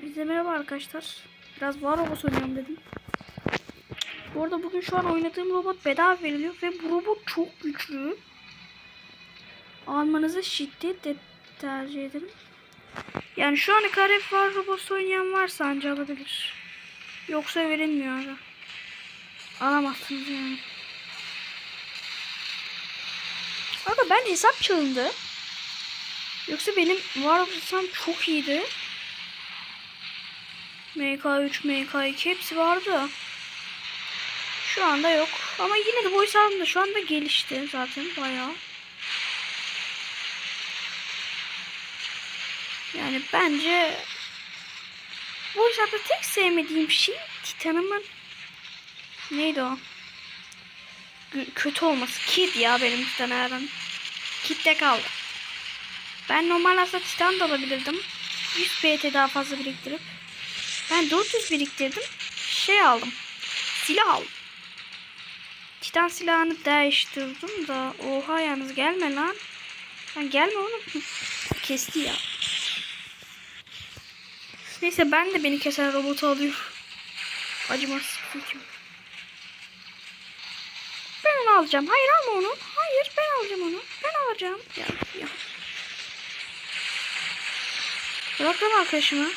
Hepinize merhaba arkadaşlar. Biraz var robot oynuyorum dedim. Bu arada bugün şu an oynadığım robot bedava veriliyor ve bu robot çok güçlü. Almanızı şiddetle tercih ederim. Yani şu ana kadar hep var robot oynayan varsa anca alabilir. Yoksa verilmiyor ara. Alamazsınız yani. Aga ben hesap çalındı. Yoksa benim var hesabım çok iyiydi. MK3, MK2 hepsi vardı. Şu anda yok. Ama yine de hesabım da şu anda gelişti zaten bayağı. Yani bence bu hesapta tek sevmediğim şey Titan'ımın neydi o? Kötü olması. Kid ya benim Titan Eren. Kid'de kaldı. Ben normal aslında Titan da alabilirdim. 100 PT daha fazla biriktirip. Ben 400 biriktirdim. Şey aldım. Silah aldım. Titan silahını değiştirdim da. Oha yalnız gelme lan. Lan gelme oğlum. Kesti ya. Neyse ben de beni kesen robotu alıyorum. Acımaz. Kim? Ben onu alacağım. Hayır alma onu. Hayır ben alacağım onu. Ben alacağım. Ya, ya. Bırak lan arkadaşımı.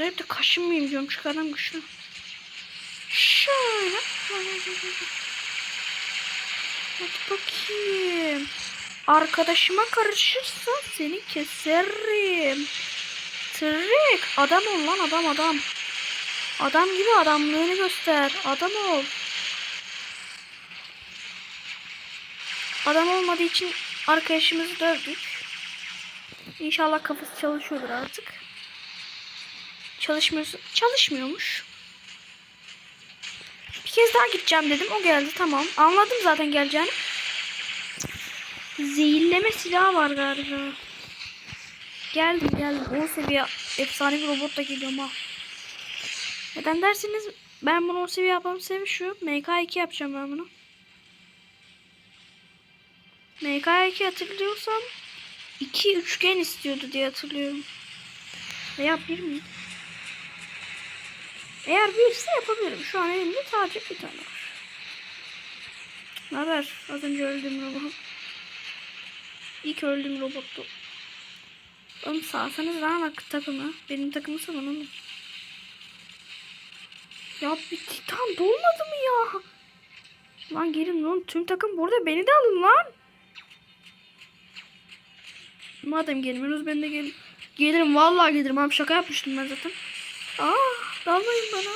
Acayip de diyorum. Şu kadar güçlü. Şöyle. Hadi bakayım. Arkadaşıma karışırsa seni keserim. Trik. Adam ol lan adam adam. Adam gibi adamlığını göster. Adam ol. Adam olmadığı için arkadaşımızı dövdük. İnşallah kafası çalışıyordur artık. Çalışmıyor, çalışmıyormuş. Bir kez daha gideceğim dedim. O geldi tamam. Anladım zaten geleceğini. Zehirleme silahı var galiba. Geldim geldim. 10 seviye efsane bir robotla geliyorum ha. Neden dersiniz? Ben bunu 10 seviye yapmam sebebi şu. MK2 yapacağım ben bunu. MK2 hatırlıyorsam iki üçgen istiyordu diye hatırlıyorum. Veya bir mi? Eğer birse yapabilirim. Şu an elimde sadece bir tane var. Ne haber? Az önce öldüm robot. İlk öldüğüm robottu. Oğlum salsanız lan bak takımı. Benim takımı salın oğlum. Ya bir titan dolmadı mı ya? Lan gelin lan tüm takım burada beni de alın lan. Madem gelmiyoruz ben de gel gelirim vallahi gelirim abi şaka yapmıştım ben zaten. Aa dalmayın bana.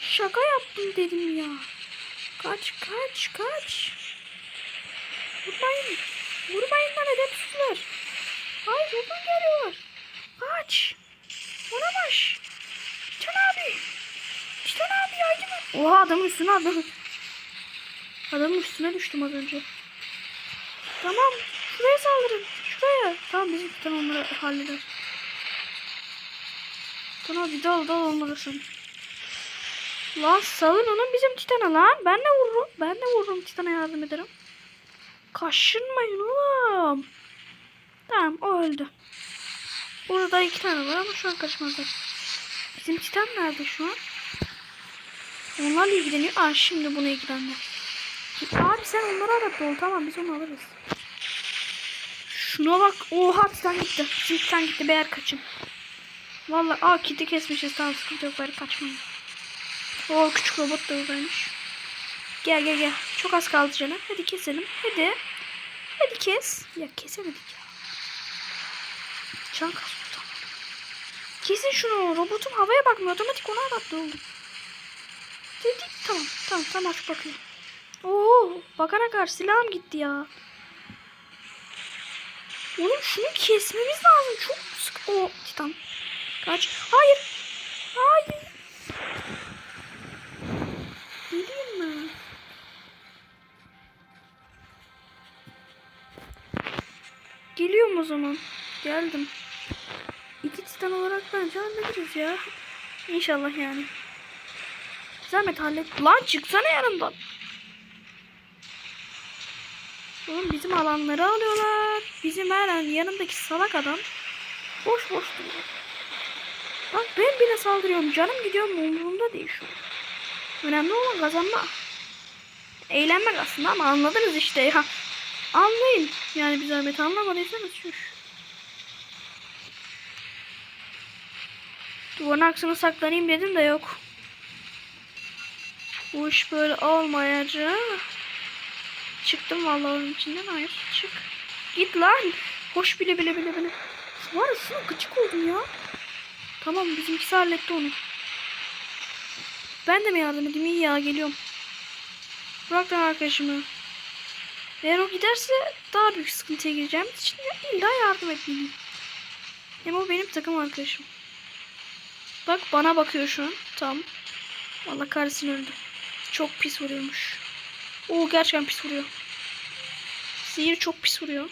Şaka yaptım dedim ya. Kaç kaç kaç. Vurmayın. Vurmayın lan edepsizler. Ay buradan geliyorlar. Kaç. Olamaz. Titan abi. Titan abi et. Oha adamın üstüne adam. Adamın üstüne düştüm az önce. Tamam. Şuraya saldırın. Şuraya. Tamam bizim Titan onları halleder. Tamam bir dal dal olmalısın. Lan salın onun bizim Titan'a lan. Ben de vururum. Ben de vururum Titan'a yardım ederim. Kaşınmayın oğlum. Tamam o öldü. Burada iki tane var ama şu an kaçmazlar. Bizim Titan nerede şu an? Onlarla ilgileniyor. Aa şimdi buna ilgilendi. Abi sen onları ara dol. Tamam biz onu alırız. Şuna bak. Oha Titan gitti. Bizim Titan gitti. Beyler kaçın. Vallahi aa kiti kesmişiz. Tamam sıkıntı yok. Bari kaçmayın. O küçük robot da buradaymış. Gel gel gel. Çok az kaldı canım. Hadi keselim. Hadi. Hadi kes. Ya kesemedik ya. Can kas. Tamam. Kesin şunu. Robotum havaya bakmıyor. Otomatik ona adapte oldu. Dedik. Tamam. Tamam. Tamam artık bakıyor. Oo, bakana karşı silahım gitti ya. Oğlum şunu kesmemiz lazım. Çok sık. O titan. Kaç. Hayır. Hayır. Geleyim mi? Geliyorum o zaman. Geldim. İki titan olarak bence hallederiz ya. İnşallah yani. Zahmet hallet. Lan çıksana yanımdan. Oğlum bizim alanları alıyorlar. Bizim her an yanındaki salak adam Boş boş duruyor. Bak ben bile saldırıyorum. Canım gidiyor mu umurumda değil şu. Önemli olan kazanma. Eğlenmek aslında ama anladınız işte ya. Anlayın. Yani bir zahmet anlamadıysanız şuş. Duvarın arkasına saklanayım dedim de yok. Bu iş böyle olmayacak. Çıktım vallahi onun içinden. Hayır çık. Git lan. Hoş bile bile bile bile. Var ya şuna gıcık ya. Tamam bizimkisi halletti onu. Ben de mi yardım edeyim? İyi ya geliyorum. Bırak lan arkadaşımı. Eğer o giderse daha büyük sıkıntıya gireceğim için illa yardım etmeliyim. Hem o benim takım arkadaşım. Bak bana bakıyor şu an. Tamam. Allah kahretsin öldü. Çok pis vuruyormuş. Oo gerçekten pis vuruyor. Sihir çok pis vuruyor.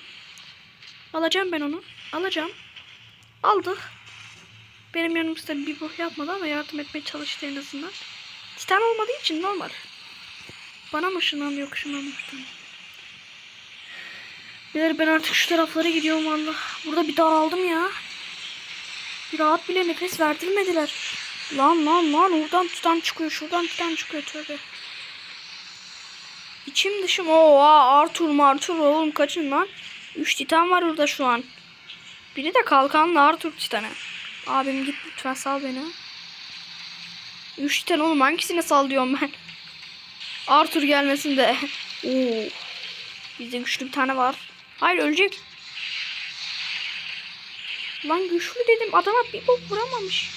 Alacağım ben onu. Alacağım. Aldık. Benim yanımızda bir bu yapmadı ama yardım etmeye çalıştı en azından. Titan olmadığı için normal. Bana mı ışınlanıyor ışınlanmıştım. Beyler ben artık şu taraflara gidiyorum valla. Burada bir daraldım ya. Bir rahat bile nefes verdirmediler. Lan lan lan oradan tutan çıkıyor şuradan tutan çıkıyor tövbe. İçim dışım oha Arthur Martur oğlum kaçın lan. Üç titan var orada şu an. Biri de kalkanlı Arthur titanı. Abim git lütfen sal beni. Üç titan oğlum hangisine sal diyorum ben. Arthur gelmesin de. Oo. Bizde güçlü bir tane var. Hayır ölecek. Lan güçlü dedim adama bir bok vuramamış.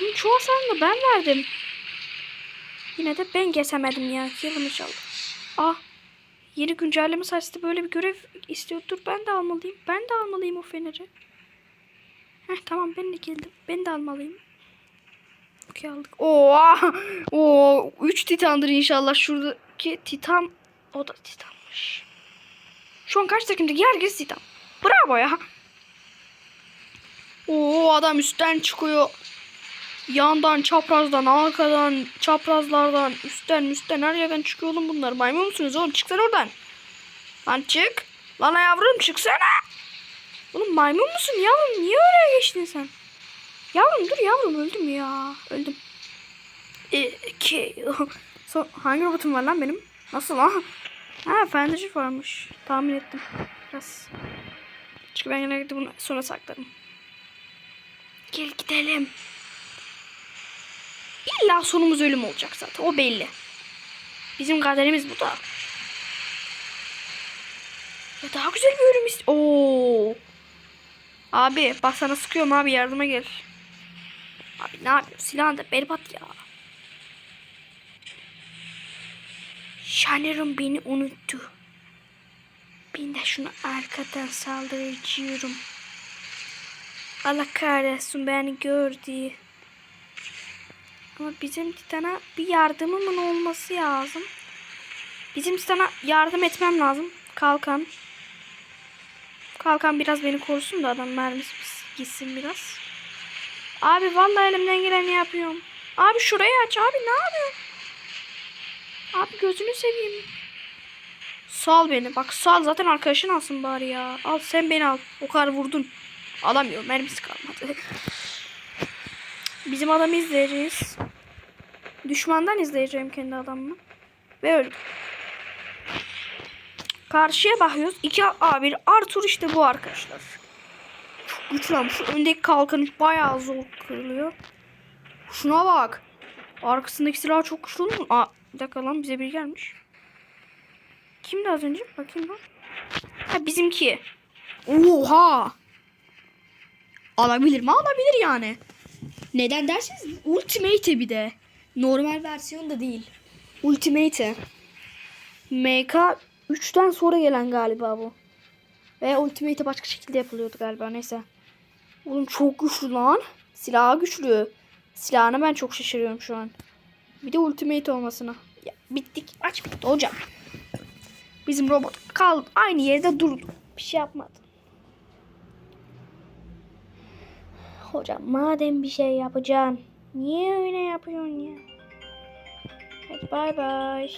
Bunun çoğu hasarını ben verdim. Yine de ben kesemedim ya. Yılımı çaldı. Ah. Yeni güncelleme sayesinde böyle bir görev istiyor. Dur ben de almalıyım. Ben de almalıyım o feneri. Heh tamam ben de geldim. Ben de almalıyım. Okey aldık. Oo, oo, 3 titandır inşallah. Şuradaki titan o da titanmış. Şu an karşı takımdaki herkes titan. Bravo ya. Oo adam üstten çıkıyor. Yandan, çaprazdan, arkadan, çaprazlardan, üstten, üstten her yerden çıkıyor oğlum bunlar. Maymun musunuz oğlum? Çıksana oradan. Lan çık. Lan yavrum çıksana. Oğlum maymun musun yavrum? Niye oraya geçtin sen? Yavrum dur yavrum öldüm ya. Öldüm. İki. Son, hangi robotum var lan benim? Nasıl lan? Ha Fenderci varmış. Tahmin ettim. Biraz. Çünkü ben genellikle bunu sonra saklarım. Gel gidelim. İlla sonumuz ölüm olacak zaten. O belli. Bizim kaderimiz bu da. Ya daha güzel bir ölüm ist- Oo. Abi bak sana sıkıyorum abi yardıma gel. Abi ne yapıyorsun? Silahın da berbat ya. Şanerim beni unuttu. Ben de şunu arkadan saldırıcıyorum. Allah kahretsin beni gördü. Ama bizim Titan'a bir yardımımın olması lazım. Bizim Titan'a yardım etmem lazım. Kalkan. Kalkan biraz beni korusun da adam mermisi gitsin biraz. Abi vallahi elimden geleni yapıyorum. Abi şurayı aç abi ne yapıyorsun? Abi gözünü seveyim. Sal beni. Bak sal zaten arkadaşın alsın bari ya. Al sen beni al. O kadar vurdun. Alamıyorum. Mermisi kalmadı. Bizim adamı izleyeceğiz. Düşmandan izleyeceğim kendi adamımı. Ve öldüm. Karşıya bakıyoruz. 2 A1 Arthur işte bu arkadaşlar. Çok güçlü ama öndeki kalkanı bayağı zor kırılıyor. Şuna bak. Arkasındaki silah çok güçlü olur mu? Aa, bir dakika lan bize biri gelmiş. Kimdi az önce? Bakayım lan. Ha bizimki. Oha. Alabilir mi? Alabilir yani. Neden derseniz Ultimate bir de. Normal versiyon da değil. Ultimate. MK 3'ten sonra gelen galiba bu. Ve Ultimate başka şekilde yapılıyordu galiba neyse. Oğlum çok güçlü lan. Silahı güçlü. Silahına ben çok şaşırıyorum şu an. Bir de Ultimate olmasına. Ya, bittik. Aç bitti hocam. Bizim robot kaldı. Aynı yerde durdu. Bir şey yapmadı. Hocam madem bir şey yapacaksın. Niye öyle yapıyorsun ya? Hadi bay bay.